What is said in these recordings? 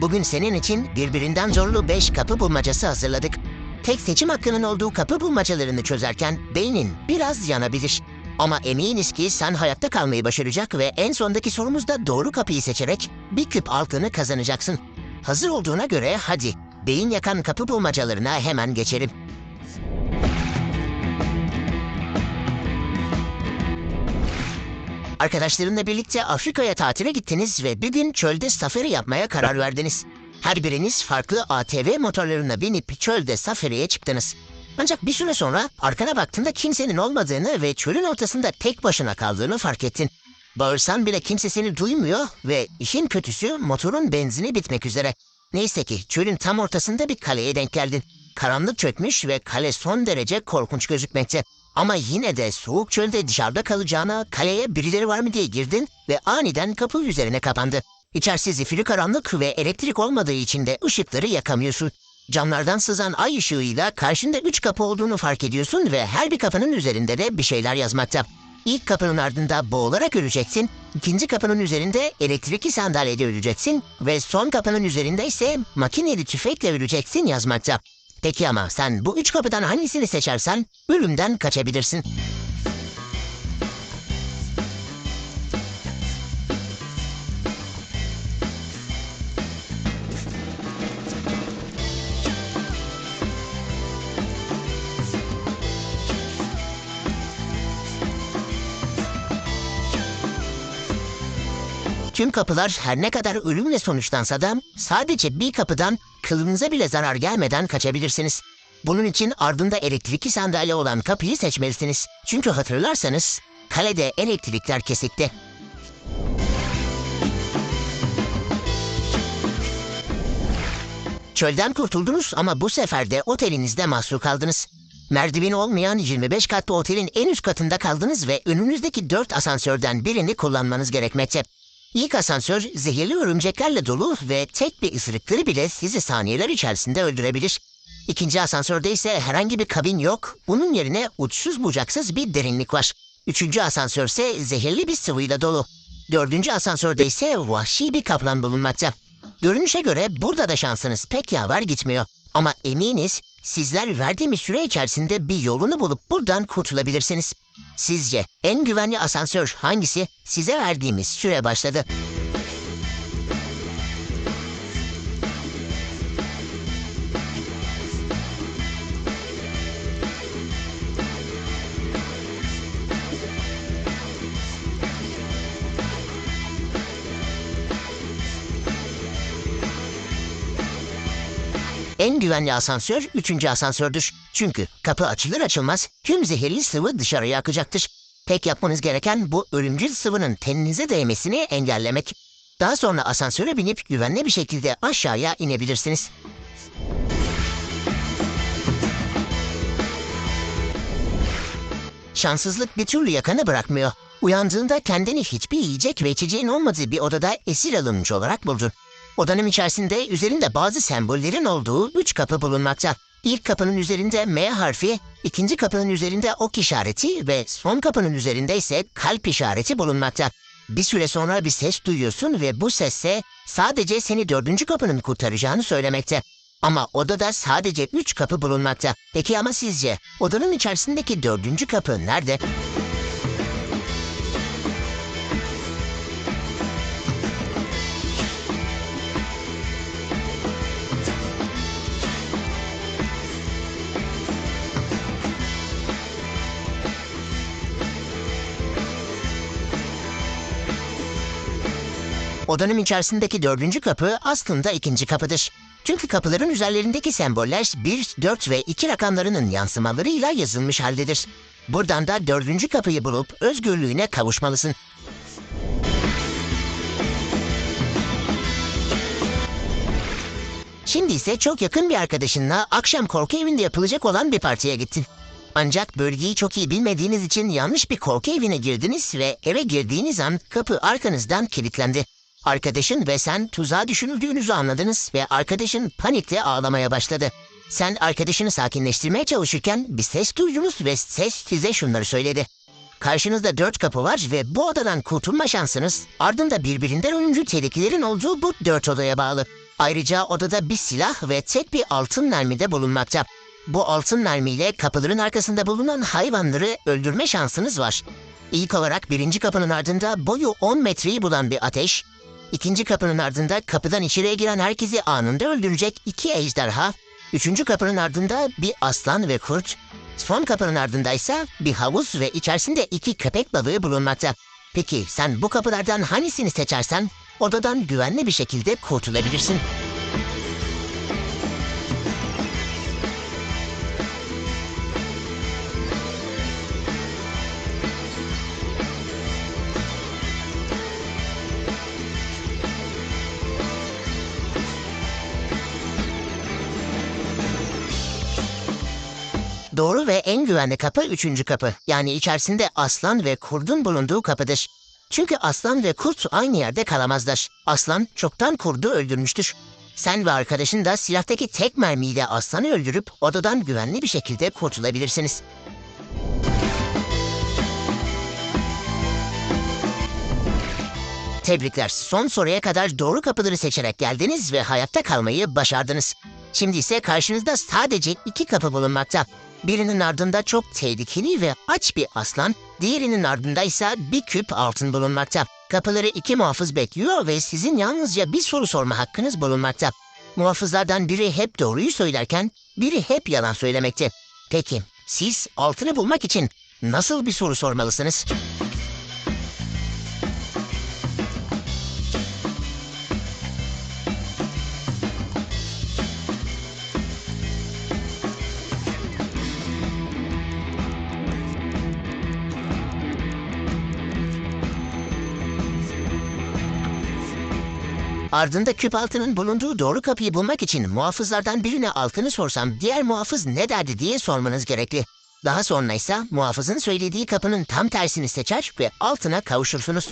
Bugün senin için birbirinden zorlu 5 kapı bulmacası hazırladık. Tek seçim hakkının olduğu kapı bulmacalarını çözerken beynin biraz yanabilir. Ama eminiz ki sen hayatta kalmayı başaracak ve en sondaki sorumuzda doğru kapıyı seçerek bir küp altını kazanacaksın. Hazır olduğuna göre hadi beyin yakan kapı bulmacalarına hemen geçelim. Arkadaşlarınla birlikte Afrika'ya tatile gittiniz ve bir gün çölde safari yapmaya karar verdiniz. Her biriniz farklı ATV motorlarına binip çölde safariye çıktınız. Ancak bir süre sonra arkana baktığında kimsenin olmadığını ve çölün ortasında tek başına kaldığını fark ettin. Bağırsan bile kimse seni duymuyor ve işin kötüsü motorun benzini bitmek üzere. Neyse ki çölün tam ortasında bir kaleye denk geldin. Karanlık çökmüş ve kale son derece korkunç gözükmekte. Ama yine de soğuk çölde dışarıda kalacağına kaleye birileri var mı diye girdin ve aniden kapı üzerine kapandı. İçerisi zifiri karanlık ve elektrik olmadığı için de ışıkları yakamıyorsun. Camlardan sızan ay ışığıyla karşında üç kapı olduğunu fark ediyorsun ve her bir kapının üzerinde de bir şeyler yazmakta. İlk kapının ardında boğularak öleceksin, ikinci kapının üzerinde elektrikli sandalyede öleceksin ve son kapının üzerinde ise makineli tüfekle öleceksin yazmakta. Peki ama sen bu üç kapıdan hangisini seçersen ölümden kaçabilirsin. Tüm kapılar her ne kadar ölümle sonuçlansa da sadece bir kapıdan kılınıza bile zarar gelmeden kaçabilirsiniz. Bunun için ardında elektrikli sandalye olan kapıyı seçmelisiniz. Çünkü hatırlarsanız kalede elektrikler kesikti. Çölden kurtuldunuz ama bu sefer de otelinizde mahsur kaldınız. Merdiveni olmayan 25 katlı otelin en üst katında kaldınız ve önünüzdeki 4 asansörden birini kullanmanız gerekmekte. İlk asansör zehirli örümceklerle dolu ve tek bir ısırıkları bile sizi saniyeler içerisinde öldürebilir. İkinci asansörde ise herhangi bir kabin yok. Bunun yerine uçsuz bucaksız bir derinlik var. Üçüncü asansör ise zehirli bir sıvıyla dolu. Dördüncü asansörde ise vahşi bir kaplan bulunmakta. Görünüşe göre burada da şansınız pek yaver gitmiyor. Ama eminiz sizler verdiğimiz süre içerisinde bir yolunu bulup buradan kurtulabilirsiniz. Sizce en güvenli asansör hangisi? Size verdiğimiz süre başladı. En güvenli asansör üçüncü asansördür. Çünkü kapı açılır açılmaz tüm zehirli sıvı dışarıya akacaktır. Tek yapmanız gereken bu ölümcül sıvının teninize değmesini engellemek. Daha sonra asansöre binip güvenli bir şekilde aşağıya inebilirsiniz. Şanssızlık bir türlü yakanı bırakmıyor. Uyandığında kendini hiçbir yiyecek ve içeceğin olmadığı bir odada esir alınmış olarak buldun. Odanın içerisinde üzerinde bazı sembollerin olduğu üç kapı bulunmakta. İlk kapının üzerinde M harfi, ikinci kapının üzerinde ok işareti ve son kapının üzerinde ise kalp işareti bulunmakta. Bir süre sonra bir ses duyuyorsun ve bu sesse sadece seni dördüncü kapının kurtaracağını söylemekte. Ama odada sadece üç kapı bulunmakta. Peki ama sizce odanın içerisindeki dördüncü kapı nerede? Odanın içerisindeki dördüncü kapı aslında ikinci kapıdır. Çünkü kapıların üzerlerindeki semboller 1, 4 ve 2 rakamlarının yansımalarıyla yazılmış haldedir. Buradan da dördüncü kapıyı bulup özgürlüğüne kavuşmalısın. Şimdi ise çok yakın bir arkadaşınla akşam korku evinde yapılacak olan bir partiye gittin. Ancak bölgeyi çok iyi bilmediğiniz için yanlış bir korku evine girdiniz ve eve girdiğiniz an kapı arkanızdan kilitlendi. Arkadaşın ve sen tuzağa düşünüldüğünüzü anladınız ve arkadaşın panikle ağlamaya başladı. Sen arkadaşını sakinleştirmeye çalışırken bir ses duydunuz ve ses size şunları söyledi. Karşınızda dört kapı var ve bu odadan kurtulma şansınız ardında birbirinden ölümcül tehlikelerin olduğu bu dört odaya bağlı. Ayrıca odada bir silah ve tek bir altın mermi de bulunmakta. Bu altın mermiyle kapıların arkasında bulunan hayvanları öldürme şansınız var. İlk olarak birinci kapının ardında boyu 10 metreyi bulan bir ateş, ikinci kapının ardında kapıdan içeriye giren herkesi anında öldürecek iki ejderha, üçüncü kapının ardında bir aslan ve kurt, son kapının ardında ise bir havuz ve içerisinde iki köpek balığı bulunmakta. Peki sen bu kapılardan hangisini seçersen odadan güvenli bir şekilde kurtulabilirsin. Doğru ve en güvenli kapı üçüncü kapı. Yani içerisinde aslan ve kurdun bulunduğu kapıdır. Çünkü aslan ve kurt aynı yerde kalamazlar. Aslan çoktan kurdu öldürmüştür. Sen ve arkadaşın da silahtaki tek mermiyle aslanı öldürüp odadan güvenli bir şekilde kurtulabilirsiniz. Tebrikler. Son soruya kadar doğru kapıları seçerek geldiniz ve hayatta kalmayı başardınız. Şimdi ise karşınızda sadece iki kapı bulunmakta. Birinin ardında çok tehlikeli ve aç bir aslan, diğerinin ardında ise bir küp altın bulunmakta. Kapıları iki muhafız bekliyor ve sizin yalnızca bir soru sorma hakkınız bulunmakta. Muhafızlardan biri hep doğruyu söylerken biri hep yalan söylemekte. Peki siz altını bulmak için nasıl bir soru sormalısınız? Ardında küp altının bulunduğu doğru kapıyı bulmak için muhafızlardan birine altını sorsam diğer muhafız ne derdi diye sormanız gerekli. Daha sonra ise muhafızın söylediği kapının tam tersini seçer ve altına kavuşursunuz.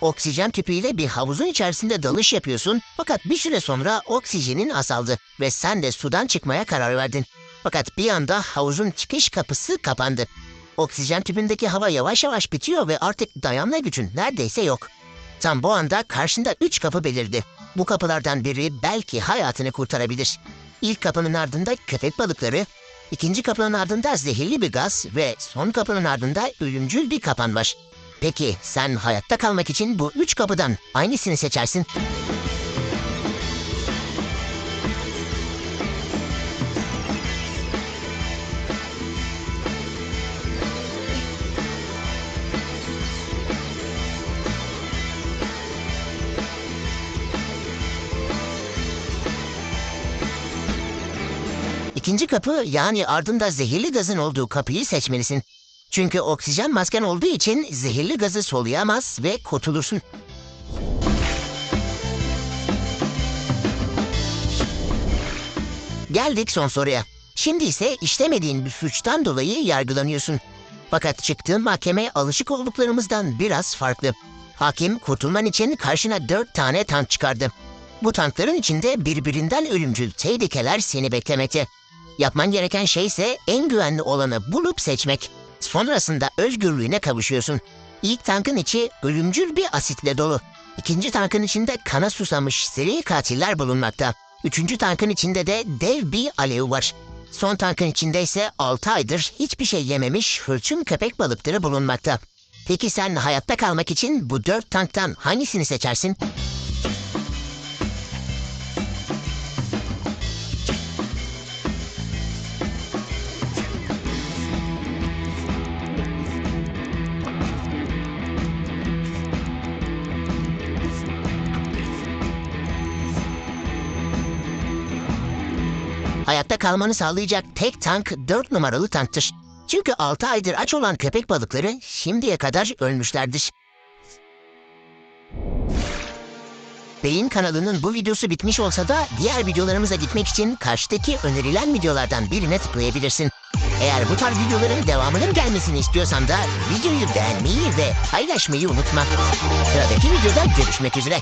Oksijen tüpüyle bir havuzun içerisinde dalış yapıyorsun fakat bir süre sonra oksijenin azaldı ve sen de sudan çıkmaya karar verdin. Fakat bir anda havuzun çıkış kapısı kapandı. Oksijen tüpündeki hava yavaş yavaş bitiyor ve artık dayanma gücün neredeyse yok. Tam bu anda karşında üç kapı belirdi. Bu kapılardan biri belki hayatını kurtarabilir. İlk kapının ardında köpek balıkları, ikinci kapının ardında zehirli bir gaz ve son kapının ardında ölümcül bir kapan var. Peki sen hayatta kalmak için bu üç kapıdan hangisini seçersin? İkinci kapı yani ardında zehirli gazın olduğu kapıyı seçmelisin. Çünkü oksijen masken olduğu için zehirli gazı soluyamaz ve kurtulursun. Geldik son soruya. Şimdi ise işlemediğin bir suçtan dolayı yargılanıyorsun. Fakat çıktığın mahkemeye alışık olduklarımızdan biraz farklı. Hakim kurtulman için karşına dört tane tank çıkardı. Bu tankların içinde birbirinden ölümcül tehlikeler seni beklemekte. Yapman gereken şey ise en güvenli olanı bulup seçmek. Sonrasında özgürlüğüne kavuşuyorsun. İlk tankın içi ölümcül bir asitle dolu. İkinci tankın içinde kana susamış seri katiller bulunmakta. Üçüncü tankın içinde de dev bir alev var. Son tankın içinde ise 6 aydır hiçbir şey yememiş hırçın köpek balıkları bulunmakta. Peki sen hayatta kalmak için bu dört tanktan hangisini seçersin? Hayatta kalmanı sağlayacak tek tank 4 numaralı tanktır. Çünkü 6 aydır aç olan köpek balıkları şimdiye kadar ölmüşlerdir. Beyin kanalının bu videosu bitmiş olsa da diğer videolarımıza gitmek için karşıdaki önerilen videolardan birine tıklayabilirsin. Eğer bu tarz videoların devamının gelmesini istiyorsan da videoyu beğenmeyi ve paylaşmayı unutma. Sıradaki videoda görüşmek üzere.